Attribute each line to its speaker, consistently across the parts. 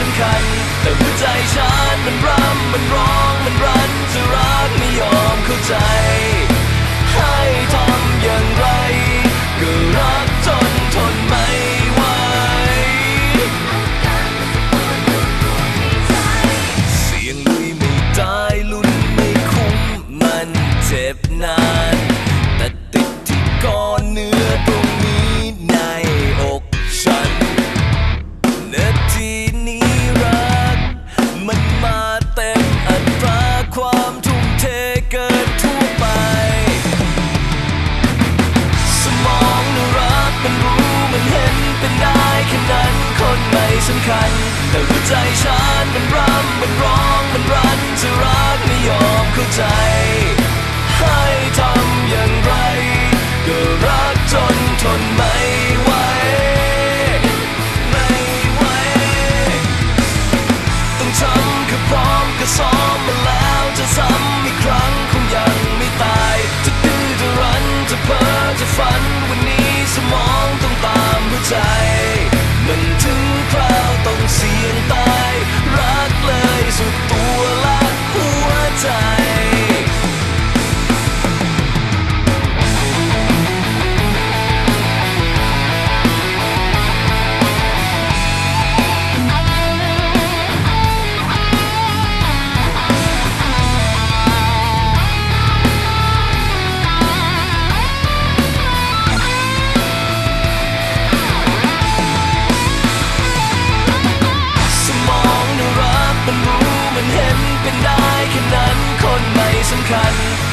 Speaker 1: สำคัญแต่หัวใจฉันมันรำมันร้อง มันรันจะรักไม่ยอมเข้าใจ สำคัญ แต่หัวใจฉันมันรำมันร้องมันรันจะรักไม่ยอมเข้าใจ ให้ทำอย่างไรก็รักจนทนไม่ไหวไม่ไหวต้องทำคือพร้อมก็ซ้อมมาแล้วจะซ้ำอีกครั้ง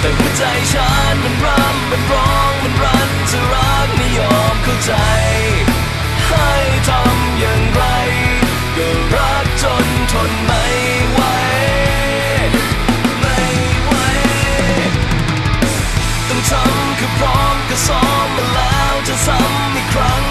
Speaker 1: แต่หัวใจฉันมันรำมันร้องมันรันจะรักไม่ยอมเข้าใจ ให้ทำอย่างไร ก็รักจนทนไม่ไหวไม่ไหวต้องทำคือพร้อมก็ซ้อมมาแล้วจะซ้ำอีกครั้งคงยัง